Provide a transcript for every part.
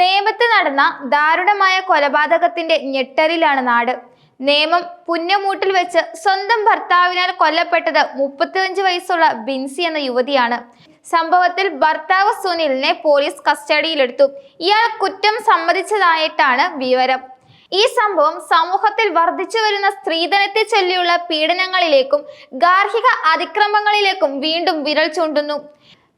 നേമത്ത് നടന്ന ദാരുണമായ കൊലപാതകത്തിന്റെ ഞെട്ടലിലാണ് നാട്. നേമം പുന്നമൂട്ടിൽ വെച്ച് സ്വന്തം ഭർത്താവിനാൽ കൊല്ലപ്പെട്ടത് മുപ്പത്തിയഞ്ച് വയസ്സുള്ള ബിൻസി എന്ന യുവതിയാണ്. സംഭവത്തിൽ ഭർത്താവ് സുനിലിനെ പോലീസ് കസ്റ്റഡിയിലെടുത്തു. ഇയാൾ കുറ്റം സമ്മതിച്ചതായിട്ടാണ് വിവരം. ഈ സംഭവം സമൂഹത്തിൽ വർദ്ധിച്ചു വരുന്ന സ്ത്രീധനത്തെ ചൊല്ലിയുള്ള പീഡനങ്ങളിലേക്കും ഗാർഹിക അതിക്രമങ്ങളിലേക്കും വീണ്ടും വിരൽ ചൂണ്ടുന്നു.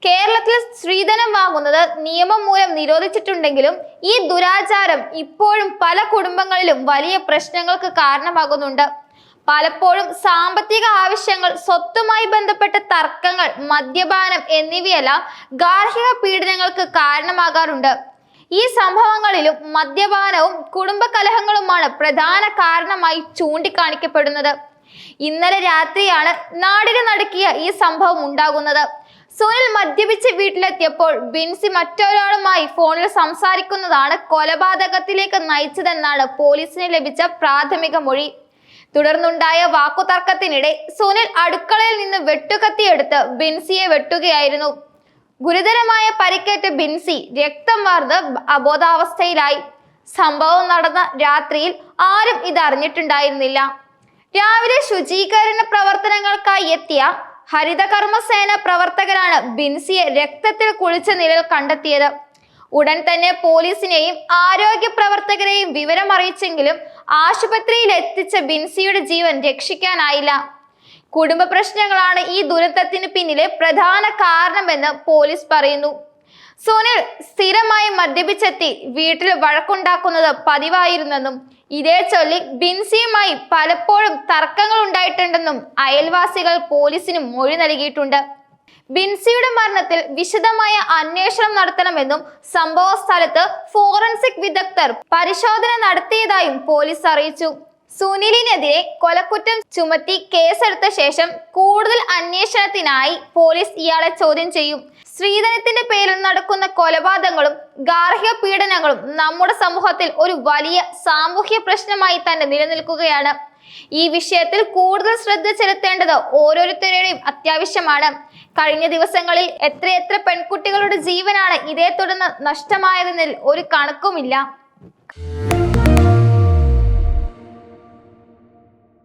കേരളത്തിൽ സ്ത്രീധനം വാങ്ങുന്നത് നിയമം മൂലം നിരോധിച്ചിട്ടുണ്ടെങ്കിലും ഈ ദുരാചാരം ഇപ്പോഴും പല കുടുംബങ്ങളിലും വലിയ പ്രശ്നങ്ങൾക്ക് കാരണമാകുന്നുണ്ട്. പലപ്പോഴും സാമ്പത്തിക ആവശ്യങ്ങൾ സ്വത്തുമായി ബന്ധപ്പെട്ട തർക്കങ്ങൾ മദ്യപാനം എന്നിവയെല്ലാം ഗാർഹിക പീഡനങ്ങൾക്ക് കാരണമാകാറുണ്ട്. ഈ സംഭവങ്ങളിലും മദ്യപാനവും കുടുംബ കലഹങ്ങളുമാണ് പ്രധാന കാരണമായി ചൂണ്ടിക്കാണിക്കപ്പെടുന്നത്. ഇന്നലെ രാത്രിയാണ് നാടിന് നടുക്കിയ ഈ സംഭവം ഉണ്ടാകുന്നത്. സുനിൽ മദ്യപിച്ച് വീട്ടിലെത്തിയപ്പോൾ ബിൻസി മറ്റൊരാളുമായി ഫോണിൽ സംസാരിക്കുന്നതാണ് കൊലപാതകത്തിലേക്ക് നയിച്ചതെന്നാണ് പോലീസിന് ലഭിച്ച പ്രാഥമിക മൊഴി. തുടർന്നുണ്ടായ വാക്കുതർക്കത്തിനിടെ സുനിൽ അടുക്കളയിൽ നിന്ന് വെട്ടുകത്തിയെടുത്ത് ബിൻസിയെ വെട്ടുകയായിരുന്നു. ഗുരുതരമായ പരിക്കേറ്റ ബിൻസി രക്തം വാർന്ന് അബോധാവസ്ഥയിലായി. സംഭവം നടന്ന രാത്രിയിൽ ആരും ഇതറിഞ്ഞിട്ടുണ്ടായിരുന്നില്ല. രാവിലെ ശുചീകരണ പ്രവർത്തനങ്ങൾക്കായി എത്തിയ ഹരിതകർമ്മസേന പ്രവർത്തകരാണ് ബിൻസിയെ രക്തത്തിൽ കുളിച്ച നിലയിൽ കണ്ടെത്തിയത്. ഉടൻ തന്നെ പോലീസിനെയും ആരോഗ്യ പ്രവർത്തകരെയും വിവരം അറിയിച്ചെങ്കിലും ആശുപത്രിയിൽ എത്തിച്ച ബിൻസിയുടെ ജീവൻ രക്ഷിക്കാനായില്ല. കുടുംബ പ്രശ്നങ്ങളാണ് ഈ ദുരന്തത്തിന് പിന്നിലെ പ്രധാന കാരണമെന്ന് പോലീസ് പറയുന്നു. സുനിൽ സ്ഥിരമായി മദ്യപിച്ചെത്തി വീട്ടിൽ വഴക്കുണ്ടാക്കുന്നത് പതിവായിരുന്നെന്നും ഇതേ ചൊല്ലി ബിൻസിയുമായി പലപ്പോഴും തർക്കങ്ങൾ ഉണ്ടായിട്ടുണ്ടെന്നും അയൽവാസികൾ പോലീസിന് മൊഴി നൽകിയിട്ടുണ്ട്. ബിൻസിയുടെ മരണത്തിൽ വിശദമായ അന്വേഷണം നടത്തണമെന്നും സംഭവ സ്ഥലത്ത് ഫോറൻസിക് വിദഗ്ധർ പരിശോധന നടത്തിയതായും പോലീസ് അറിയിച്ചു. സുനിലിനെതിരെ കൊലക്കുറ്റം ചുമത്തി കേസെടുത്ത ശേഷം കൂടുതൽ അന്വേഷണത്തിനായി പോലീസ് ഇയാളെ ചോദ്യം ചെയ്യും. സ്ത്രീധനത്തിന്റെ പേരിൽ നടക്കുന്ന കൊലപാതകങ്ങളും ഗാർഹിക പീഡനങ്ങളും നമ്മുടെ സമൂഹത്തിൽ ഒരു വലിയ സാമൂഹ്യ പ്രശ്നമായി തന്നെ നിലനിൽക്കുകയാണ്. ഈ വിഷയത്തിൽ കൂടുതൽ ശ്രദ്ധ ചെലുത്തേണ്ടത് ഓരോരുത്തരുടെയും അത്യാവശ്യമാണ്. കഴിഞ്ഞ ദിവസങ്ങളിൽ എത്രയെത്ര പെൺകുട്ടികളുടെ ജീവനാണ് ഇതേ തുടർന്ന് നഷ്ടമായതെന്നതിൽ ഒരു കണക്കുമില്ല.